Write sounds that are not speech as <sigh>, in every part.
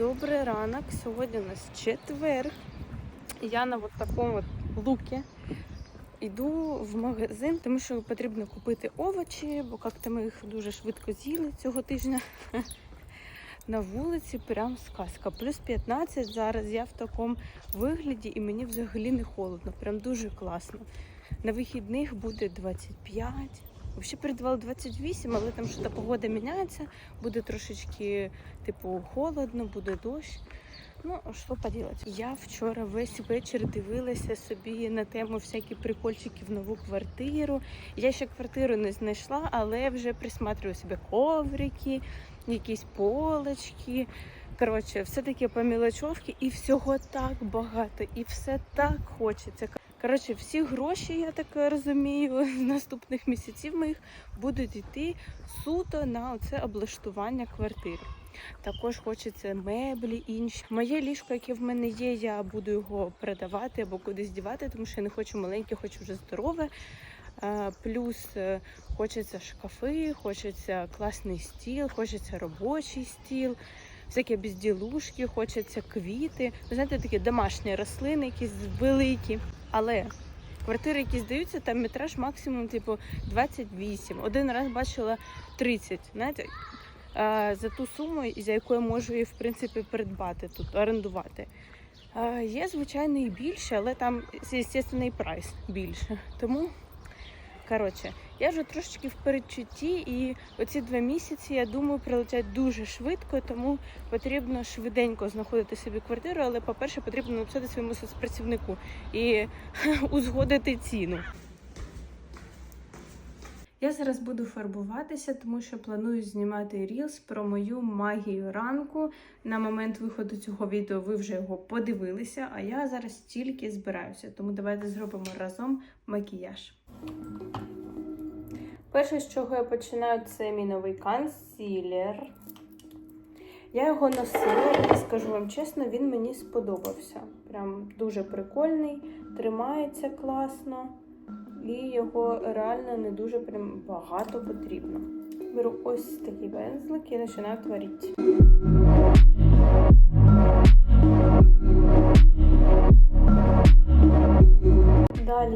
Добрий ранок. Сьогодні у нас четвер. Я на от такому от лукі йду в магазин, тому що потрібно купити овочі, бо як-то ми їх дуже швидко з'їли цього тижня. На вулиці прям сказка. Плюс 15 зараз я в такому вигляді і мені взагалі не холодно. Прям дуже класно. На вихідних буде 25. Взагалі передавали 28, але там що погода міняється, буде трошечки, типу, холодно, буде дощ. Ну, що поділати. Я вчора весь вечір дивилася собі на тему всякі прикольчики в нову квартиру. Я ще квартиру не знайшла, але вже присматрюю собі коврики, якісь полочки. Коротше, все таке по мілочовки, і всього так багато, і все так хочеться. Коротше, всі гроші, я так розумію, <laughs> з наступних місяців моїх будуть йти суто на оце облаштування квартири. Також хочеться меблі інші. Моє ліжко, яке в мене є, я буду його продавати або кудись дівати, тому що я не хочу маленьке, хочу вже здорове. Плюс е, хочеться шкафи, хочеться класний стіл, хочеться робочий стіл, всякі безділушки, хочеться квіти. Ви знаєте, такі домашні рослини, якісь великі. Але квартири, які здаються, там метраж максимум, типу, 28. Один раз бачила 30. Знаєте, за ту суму, за яку я можу її в принципі придбати тут, орендувати. Є, звичайно, і більше, але там, звісно, і прайс більше. Тому, коротше, я вже трошечки в передчутті, і оці два місяці, я думаю, прилетять дуже швидко, тому потрібно швиденько знаходити собі квартиру, але, по-перше, потрібно написати своєму соцпрацівнику і <laughs> узгодити ціну. Я зараз буду фарбуватися, тому що планую знімати рілс про мою магію ранку. На момент виходу цього відео ви вже його подивилися, а я зараз тільки збираюся. Тому давайте зробимо разом макіяж. Перше, з чого я починаю, це мій новий консилер. Я його носила і скажу вам чесно, він мені сподобався. Прям дуже прикольний, тримається класно. І його реально не дуже прям багато потрібно. Беру ось такий пензлик і починаю творити.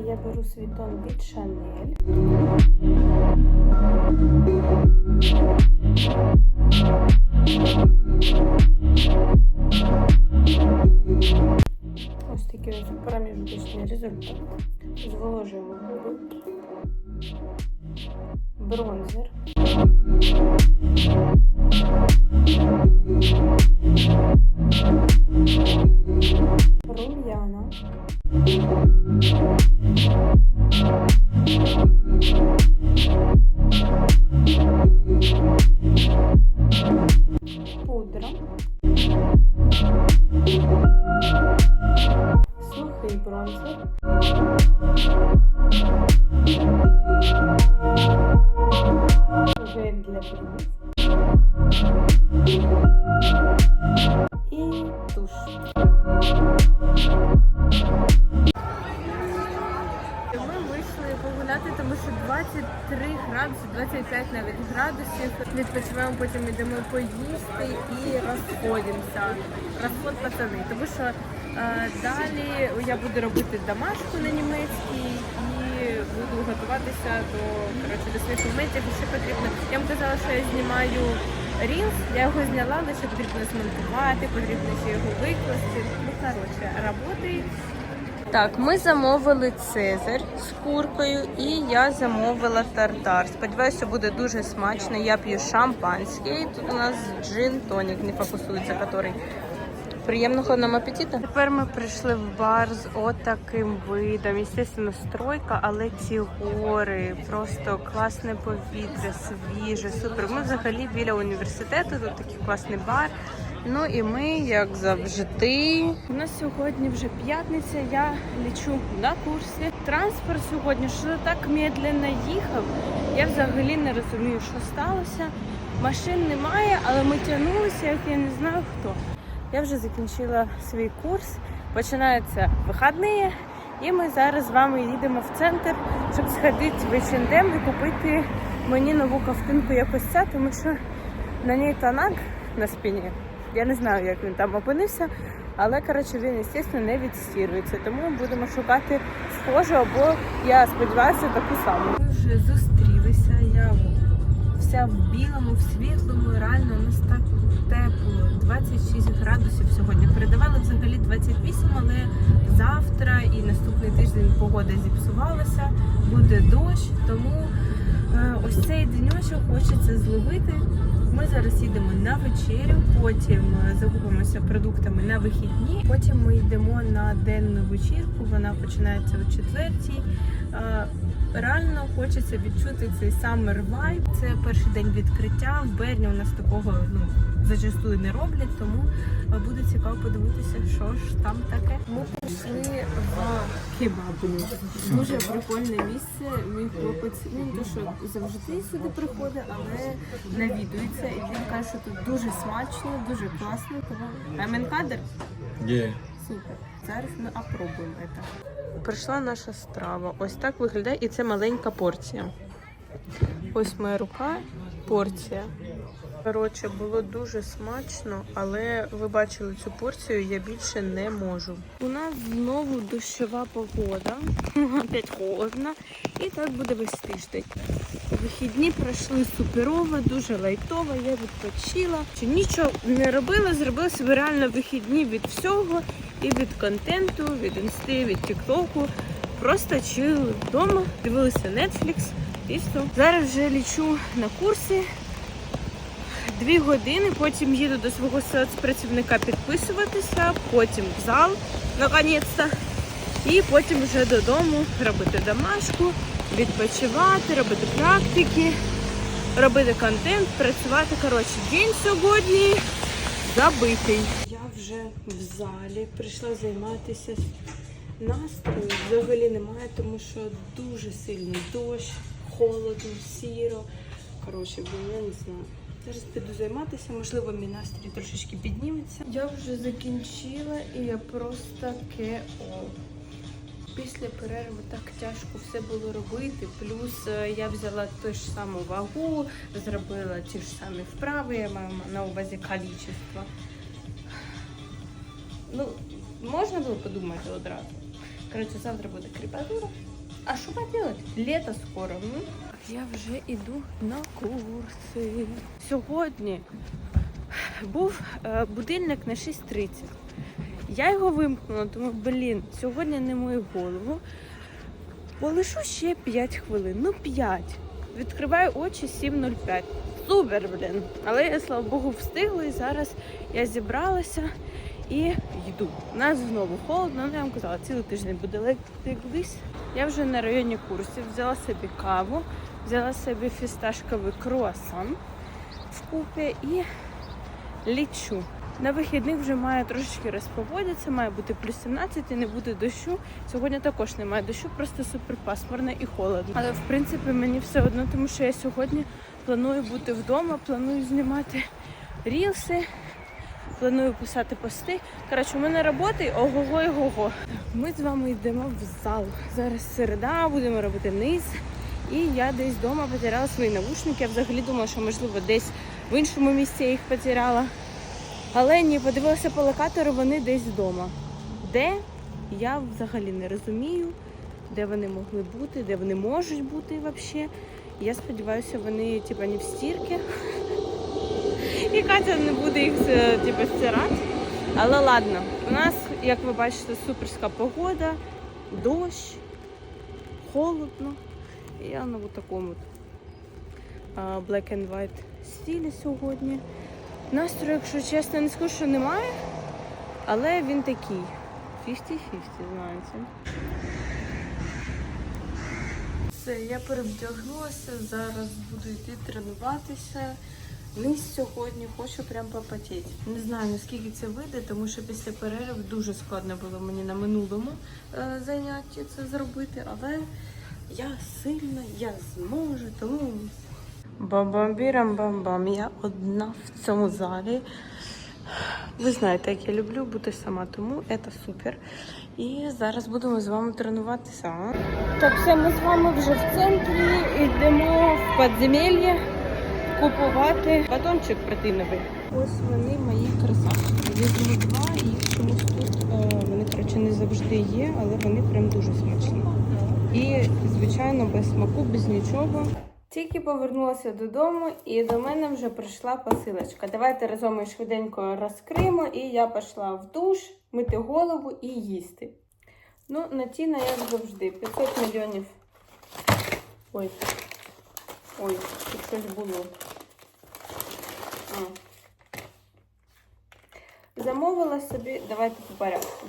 Я беру свій тон від Chanel. Ось такий ось проміжуточний результат. Зволожуємо губи. Бронзер. Пудра. Сухий бронзер. 23 градуси, 25 навіть градусів. Відпочиваємо, потім йдемо поїсти і розходимося. Розход пацани. Тому що е, далі я буду робити домашку на німецькій і буду готуватися до, коротше, до своїх моментів. Ще потрібно. Я вам казала, що я знімаю рілс, я його зняла, лише потрібно змонтувати, потрібно ще його викласти. Ну, коротше, роботи. Так, ми замовили цезарь з куркою і я замовила тартар. Сподіваюся, буде дуже смачно. Я п'ю шампанське. Тут у нас джин тонік, не фокусується, який. Приємного нам апетиту. Тепер ми прийшли в бар з отаким видом. Звісно, стройка, але ці гори, просто класне повітря, свіже, супер. Ми взагалі біля університету, тут такий класний бар. Ну і ми, як завжди. У нас сьогодні вже п'ятниця. Я лічу на курсі. Транспорт сьогодні що так медленно їхав. Я взагалі не розумію, що сталося. Машин немає, але ми тягнулися, як я не знаю хто. Я вже закінчила свій курс. Починаються вихідні, і ми зараз з вами їдемо в центр, щоб сходити в H&M і купити мені нову ковтинку якось ця, тому що на ній танак на спині Я не знаю, як він там опинився, але коротше він, звісно, не відстірюється. Тому будемо шукати схожу, або я сподіваюся, таку саму. Ми вже зустрілися. Я вся в білому, в світлому. Реально у нас так тепло. 26 градусів сьогодні. Передавали взагалі 28, але завтра і наступний тиждень погода зіпсувалася, буде дощ, тому е, ось цей денечок хочеться зловити. Ми зараз їдемо на вечерю, потім е, закупимося продуктами на вихідні. Потім ми йдемо на денну вечірку. Вона починається о четвертій. Реально хочеться відчути цей summer vibe. Це перший день відкриття. В Берні у нас такого ну зачастую не роблять, тому е, буде цікаво подивитися, що ж там таке. Ми прийшли в кебабну. Дуже прикольне місце. Мій хлопець ну, то, що завжди сюди приходить, але навідується. І він каже, що тут дуже смачно, дуже класно. Тому Аменкадр Yeah. Супер. Зараз ми опробуємо це. Прийшла наша страва. Ось так виглядає, і це маленька порція. Ось моя рука, порція. Коротше, було дуже смачно, але ви бачили цю порцію, я більше не можу. У нас знову дощова погода, <laughs> опять холодно, і так буде весь тиждень. Вихідні пройшли суперово, дуже лайтово, я відпочила. Чи нічого не робила, зробила собі реально вихідні від всього, і від контенту, від інсти, від тіктоку. Просто чили вдома, дивилися Netflix і все. Зараз вже лічу на курси. Дві години, потім їду до свого соцпрацівника підписуватися, потім в зал, наконець-то. І потім вже додому робити домашку, відпочивати, робити практики, робити контент, працювати. Коротше, день сьогодні забитий. Я вже в залі прийшла займатися. Настрою взагалі немає, тому що дуже сильний дощ, холодно, сіро. Коротше, бо я не знаю. Зараз піду займатися, можливо, мій настрій трошечки підніметься. Я вже закінчила і я просто КО. Після перерви так тяжко все було робити. Плюс е, я взяла ту ж саму вагу, зробила ті ж самі вправи, я маю на увазі кількість. Ну, можна було подумати одразу. Коротше, завтра буде кріпатура. А що поделать? Лето скоро. Ну. Я вже йду на курси. Сьогодні був е, будильник на 6.30. Я його вимкнула, тому, блін, сьогодні не мою голову. Полишу ще 5 хвилин. Ну 5. Відкриваю очі 7.05. Супер, блін. Але я, слава Богу, встигла і зараз я зібралася і йду. У нас знову холодно, ну я вам казала, цілий тиждень буде кудись. Я вже на районі курсів взяла собі каву, взяла собі фісташковий круасан вкупі і лічу. На вихідних вже має трошечки розповодитися, має бути плюс 17 і не буде дощу. Сьогодні також немає дощу, просто супер пасмурно і холодно. Але в принципі мені все одно, тому що я сьогодні планую бути вдома, планую знімати рілси, планую писати пости. Коротше, у мене роботи ого-го і го-го. Ми з вами йдемо в зал. Зараз середа, будемо робити низ. І я десь вдома потеряла свої навушники. Я взагалі думала, що можливо десь в іншому місці я їх потеряла. Але ні, подивилася по локатору, вони десь вдома. Де? Я взагалі не розумію, де вони могли бути, де вони можуть бути взагалі. Я сподіваюся, вони типа не в стірки. І Катя не буде їх е, типу, стирати. Але ладно, у нас, як ви бачите, суперська погода, дощ, холодно. І я на такому black and white стилі сьогодні. Настрою, якщо чесно, не скажу, що немає, але він такий. 50-50, знаєте. Все, я перевдягнулася, зараз буду йти тренуватися. Низ сьогодні хочу прям попотіти. Не знаю наскільки це вийде, тому що після перерв дуже складно було мені на минулому е, занятті це зробити, але я сильна, я зможу, тому бам-бам-бірам бам-бам. Я одна в цьому залі. Ви знаєте, як я люблю бути сама, тому це супер. І зараз будемо з вами тренуватися. Так, все, ми з вами вже в центрі, йдемо в підземелля купувати батончик протеїновий. ось вони мої красавчики. Візьму два і чомусь тут. е, Вони, коротше, не завжди є, але вони прям дуже смачні. І, звичайно, без смаку, без нічого. Тільки повернулася додому, і до мене вже прийшла посилочка. Давайте разом її швиденько розкриємо, і я пішла в душ, мити голову і їсти. Ну, на тіна, як завжди, 500 мільйонів. Ой. Ой, тут щось було. Замовила собі, давайте по порядку.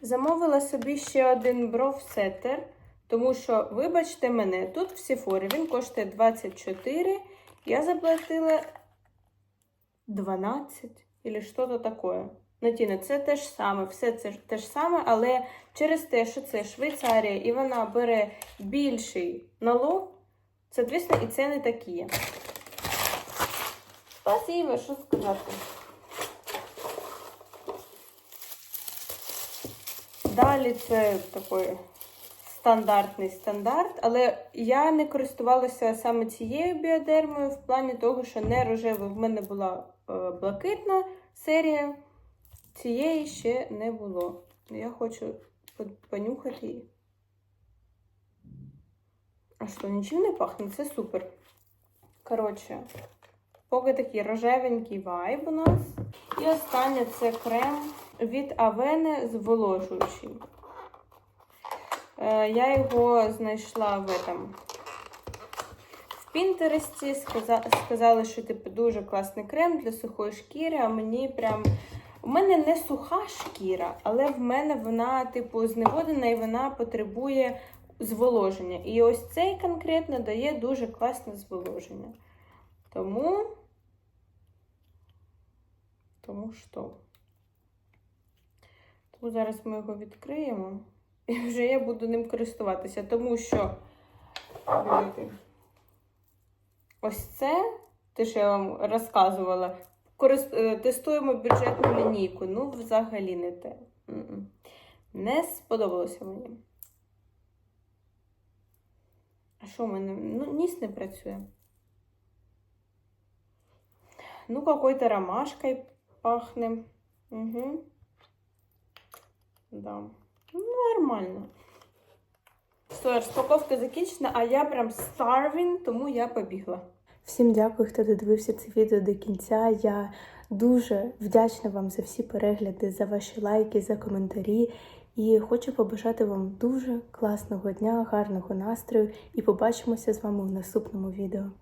Замовила собі ще один бровсетер, тому що, вибачте мене, тут в Сіфорі він коштує 24, я заплатила 12 або що-то таке. Натіна, це те ж саме, все це те ж саме, але через те, що це Швейцарія і вона бере більший налог, соответственно, і ціни такі. Спасибо, що сказати. Далі це такий стандартний стандарт, але я не користувалася саме цією біодермою в плані того, що не рожева. В мене була е, блакитна серія, цієї ще не було. Я хочу понюхати її. А що, нічим не пахне? Це супер. Коротше, поки такий рожевенький вайб у нас. І останнє це крем від Авени зволожуючий. Е, Я його знайшла в этом. Пінтересті сказа, сказали, що типу дуже класний крем для сухої шкіри, а мені прям. У мене не суха шкіра, але в мене вона, типу, зневодена і вона потребує зволоження. І ось цей конкретно дає дуже класне зволоження. Тому. Тому що? Тому зараз ми його відкриємо. І вже я буду ним користуватися, тому що. Ось це, те, що я вам розказувала, е, тестуємо бюджетну лінійку. Ну, взагалі не те. Не сподобалося мені. А що в мене? Ну, ніс не працює. Ну, какой-то ромашкой пахне. Угу. Да. Ну, нормально. Все, розпаковка закінчена, а я прям starving, тому я побігла. Всім дякую, хто додивився це відео до кінця. Я дуже вдячна вам за всі перегляди, за ваші лайки, за коментарі. І хочу побажати вам дуже класного дня, гарного настрою і побачимося з вами в наступному відео.